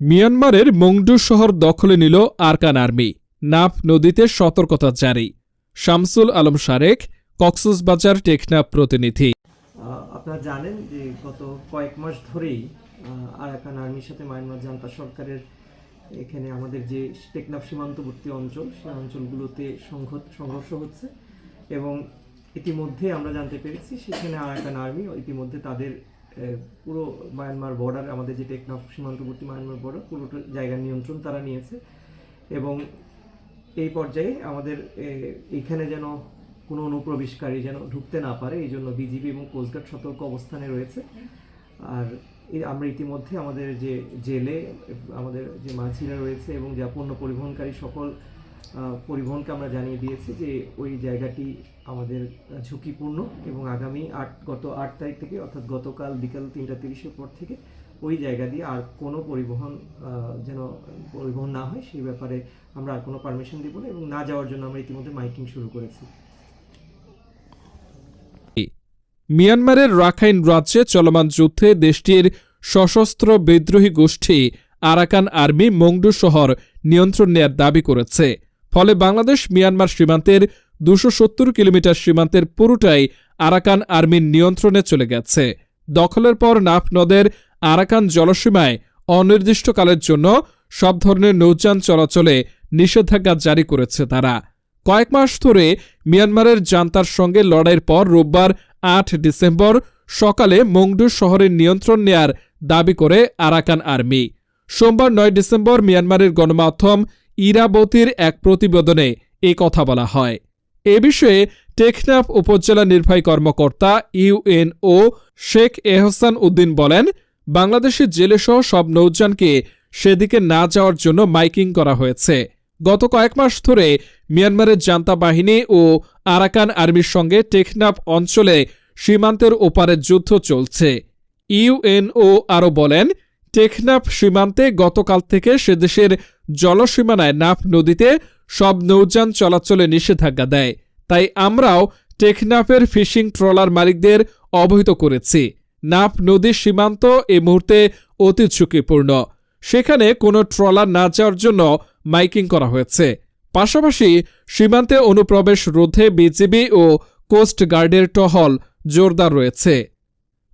মিয়ানমারের মংডু শহর দখলে নিল আরকান আর্মি। নাফ নদীতে সতর্কতা জারি। শামসুল আলম শারেক কক্সবাজার টেকনাফ প্রতিনিধি। আপনারা জানেন যে গত কয়েক মাস ধরেই আরাকান আর্মির সাথে মায়ানমার জান্তা সরকারের এখানে আমাদের যে টেকনাফ সীমান্তবর্তী অঞ্চল সেই অঞ্চলগুলোতে সংঘ- সংঘর্ষ হচ্ছে এবং ইতিমধ্যে আমরা জানতে পেরেছি সেখানে আরাকান আর্মি ইতিমধ্যে তাদের পুরো মায়ানমার বর্ডার আমাদের যে টেকনাফ সীমান্তবর্তী মায়ানমার বর্ডার পুরোটা জায়গার নিয়ন্ত্রণ তারা নিয়েছে। এবং এই পর্যায়ে আমাদের এ, এইখানে যেন কোনো অনুপ্রবেশকারী যেন ঢুকতে না পারে এই জন্য বিজিবি এবং কোস্টগার্ড সতর্ক অবস্থানে রয়েছে। আর আমরা ইতিমধ্যে আমাদের যে জেলে আমাদের যে মাঝিরা রয়েছে এবং যা পণ্য পরিবহনকারী সকল পরিবহনকে আমরা জানিয়ে দিয়েছি যে ওই জায়গাটি আমাদের ঝুঁকিপূর্ণ এবং আগামী আট, গত আট তারিখ থেকে অর্থাৎ গতকাল বিকাল তিনটা তিরিশের পর থেকে ওই জায়গা দিয়ে আর কোনো পরিবহন যেন পরিবহন না হয়, সেই ব্যাপারে আমরা আর কোনো পারমিশন দিব না এবং না যাওয়ার জন্য আমরা ইতিমধ্যে মাইকিং শুরু করেছি। মিয়ানমারের রাখাইন রাজ্যে চলমান যুদ্ধে দেশটির সশস্ত্র বিদ্রোহী গোষ্ঠী আরাকান আর্মি মংডু শহর নিয়ন্ত্রণ নেয়ার দাবি করেছে। ফলে বাংলাদেশ মিয়ানমার সীমান্তের দুশো সত্তর কিলোমিটার সীমান্তের পুরোটাই আরাকান আর্মির নিয়ন্ত্রণে চলে গেছে। দখলের পর নাফ নদের আরাকান জলসীমায় অনির্দিষ্টকালের জন্য সব ধরনের নৌযান চলাচলে নিষেধাজ্ঞা জারি করেছে তারা। কয়েক মাস ধরে মিয়ানমারের জান্তার সঙ্গে লড়াইয়ের পর রোববার আট ডিসেম্বর সকালে মংডু শহরের নিয়ন্ত্রণ নেয়ার দাবি করে আরাকান আর্মি। সোমবার নয় ডিসেম্বর মিয়ানমারের গণমাধ্যম ইরাবতীর এক প্রতিবেদনে এ কথা বলা হয়। এ বিষয়ে টেকনাফ উপজেলা নির্বাহী কর্মকর্তা ইউএনও শেখ এহসান উদ্দিন বলেন বাংলাদেশের জেলেসহ সব নৌযানকে সেদিকে না যাওয়ার জন্য মাইকিং করা হয়েছে। গত কয়েক মাস ধরে মিয়ানমারের জান্তা বাহিনী ও আরাকান আর্মির সঙ্গে টেকনাফ অঞ্চলে সীমান্তের ওপারে যুদ্ধ চলছে। ইউএনও আরও বলেন টেকনাফ সীমান্তে গতকাল থেকে সে দেশের জলসীমানায় নাফ নদীতে সব নৌযান চলাচলে নিষেধাজ্ঞা দেয়। তাই আমরাও টেকনাফের ফিশিং ট্রলার মালিকদের অবহিত করেছি। নাফ নদীর সীমান্ত এ মুহূর্তে অতি ঝুঁকিপূর্ণ। সেখানে কোনো ট্রলার না যাওয়ার জন্য মাইকিং করা হয়েছে। পাশাপাশি সীমান্তে অনুপ্রবেশ রোধে বিজিবি ও কোস্ট গার্ডের টহল জোরদার রয়েছে।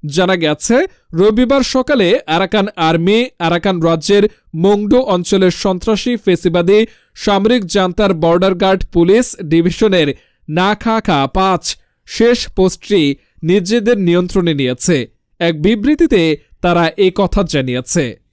জানা গেছে, রবিবার সকালে আরাকান আর্মি, আরাকান রাজ্যের মংডু অঞ্চলের সন্ত্রাসী ফেসিবাদী সামরিক জান্তার বর্ডার গার্ড পুলিশ ডিভিশনের না খা খা পাঁচ শেষ পোস্টটি নিজেদের নিয়ন্ত্রণে নিয়েছে। এক বিবৃতিতে তারা এ কথা জানিয়েছে।